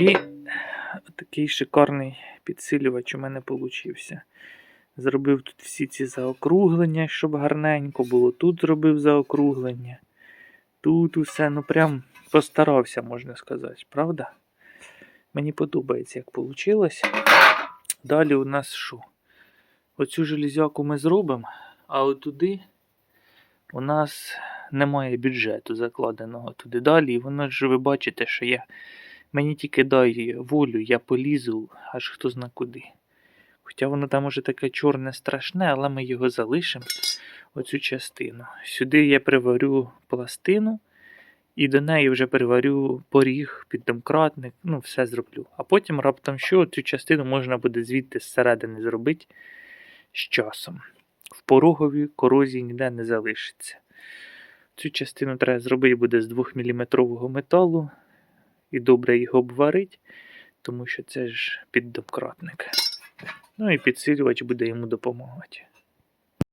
І такий шикарний підсилювач у мене получився. Зробив тут всі ці заокруглення, щоб гарненько було. Тут зробив заокруглення. Тут усе, ну прям постарався, можна сказати, правда? Мені подобається, як вийшло. Далі у нас що? Оцю железяку ми зробимо, а отуди у нас немає бюджету закладеного туди далі. І воно ж ви бачите, що я. Мені тільки дай волю, я полізу, аж хто зна куди. Хоча воно там уже таке чорне страшне, але ми його залишимо, оцю частину. Сюди я приварю пластину і до неї вже приварю поріг, піддомкратник, ну, все зроблю. А потім раптом що цю частину можна буде звідти зсередини зробити з часом. В порогові корозії ніде не залишиться. Цю частину треба зробити буде з 2-мм металу і добре його обварити, тому що це ж піддомкратник. Ну і підсилювач буде йому допомагати.